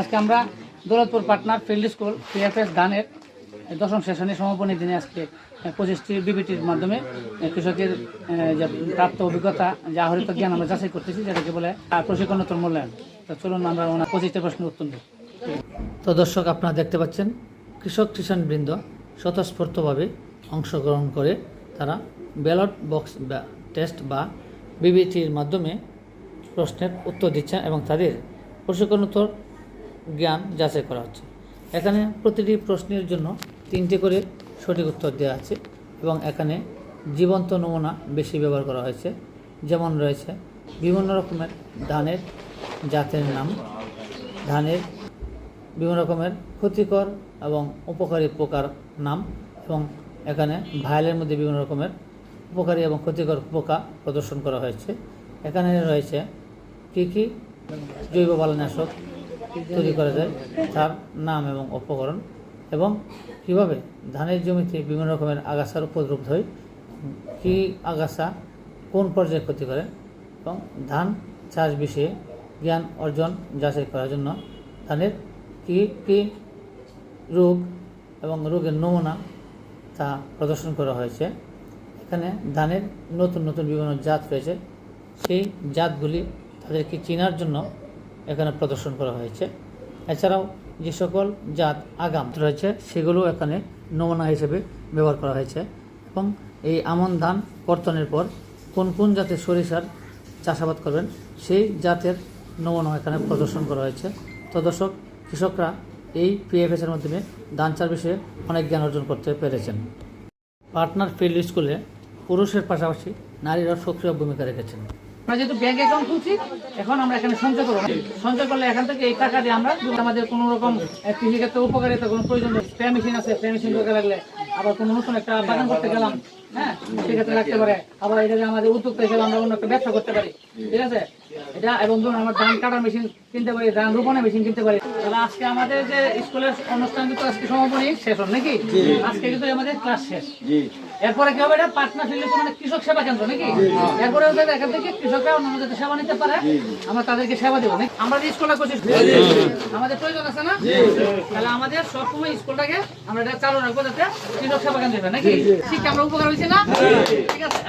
আজকে আমরা দৌলতপুর পাটনার ফিল্ড স্কুল সিএফএস ধানের দশম সেশনে সমাপনী দিনে আজকে পঁচিশটি বিবিটির মাধ্যমে কৃষকের যে প্রাপ্ত অভিজ্ঞতা, যে আহরিত জ্ঞান আমরা যাচাই করতেছি, যেটাকে বলে প্রশিক্ষণোত্তর মূল্যায়ন। তো চলুন আমরা ওনার পঁচিশটা প্রশ্ন উত্তর দিই। তো দর্শক, আপনারা দেখতে পাচ্ছেন, কৃষক কিষাণ বৃন্দ স্বতঃস্ফূর্তভাবে অংশগ্রহণ করে তারা ব্যালট বক্স টেস্ট বা বিবিটির মাধ্যমে প্রশ্নের উত্তর দিচ্ছেন এবং তাদের প্রশিক্ষণোত্তর জ্ঞান যাচাই করা হচ্ছে। এখানে প্রতিটি প্রশ্নের জন্য তিনটে করে সঠিক উত্তর দেওয়া আছে এবং এখানে জীবন্ত নমুনা বেশি ব্যবহার করা হয়েছে। যেমন রয়েছে, বিভিন্ন রকমের ধানের জাতের নাম, ধানের বিভিন্ন রকমের ক্ষতিকর এবং উপকারী পোকার নাম এবং এখানে ভাইলের মধ্যে বিভিন্ন রকমের উপকারী এবং ক্ষতিকর পোকা প্রদর্শন করা হয়েছে। এখানে রয়েছে, কী কী জৈব বালনাশক তৈরি করা যায় তার নাম এবং উপকরণ এবং কীভাবে ধানের জমিতে বিভিন্ন রকমের আগাছার উপদ্রব হয়, কী আগাছা কোন পর্যায়ে ক্ষতি করে এবং ধান চাষ বিষয়ে জ্ঞান অর্জন, যাচাই করার জন্য ধানের কী কী রোগ এবং রোগের নমুনা তা প্রদর্শন করা হয়েছে। এখানে ধানের নতুন নতুন বিভিন্ন জাত রয়েছে। সেই জাতগুলি তাদেরকে চেনার জন্য এখানে প্রদর্শন করা হয়েছে। এছাড়াও যে সকল জাত, আগাম রয়েছে, সেগুলো এখানে নমুনা হিসেবে ব্যবহার করা হয়েছে এবং এই আমন ধান কর্তনের পর কোন কোন জাতের সরিষার চাষাবাদ করবেন, সেই জাতের নমুনা এখানে প্রদর্শন করা হয়েছে। তো দর্শক, কৃষকরা এই পিএফএস এর মাধ্যমে ধান চাষ বিষয়ে অনেক জ্ঞান অর্জন করতে পেরেছেন। পার্টনার ফিল্ড স্কুলে পুরুষের পাশাপাশি নারীরা সক্রিয় ভূমিকা রেখেছেন। আমরা যেহেতু ব্যাংক অ্যাকাউন্ট খুলছি, এখন আমরা এখানে সঞ্চয় করব। সঞ্চয় করলে এখান থেকে এই টাকা দিয়ে আমরা আমাদের কোনো রকম কৃষিক্ষেত্রে উপকারিতা কোনো প্রয়োজন স্প্রে মেশিন আছে স্প্রে মেশিন লাগলে আবার কোনো নতুন একটা বাগান করতে গেলাম হ্যাঁ সেক্ষেত্রে রাখতে পারে। আবার এটা যে আমাদের উদ্যোক্তা হিসেবে আমরা অন্য একটা ব্যবসা করতে পারি ঠিক আছে? এটা এবং ধরুন আমরা ধান কাটার মেশিন কিনতে পারি ধান রোপণের মেশিন কিনতে পারি। তাহলে আজকে আমাদের যে স্কুলের অনুষ্ঠান কিন্তু আজকে সমাপনী শেষ হল নাকি আজকে কিন্তু আমাদের ক্লাস শেষ। এরপরে কি হবে এটা? পাটনা ফিল্ড মানে কৃষক সেবা কেন্দ্র নাকি? এরপরে এখান থেকে কৃষকরা অন্যান্য যাতে সেবা নিতে পারে। আমরা তাদেরকে সেবা দেবো নাকি? আমরা যে স্কুলটা করছি আমাদের প্রয়োজন আছে না? তাহলে আমাদের সবসময় স্কুলটাকে আমরা এটা চালু রাখব যাতে কৃষক বাগান কেন্দ্র নাকি? শিক্ষা আমরা উপকার হয়েছে না? ঠিক আছে।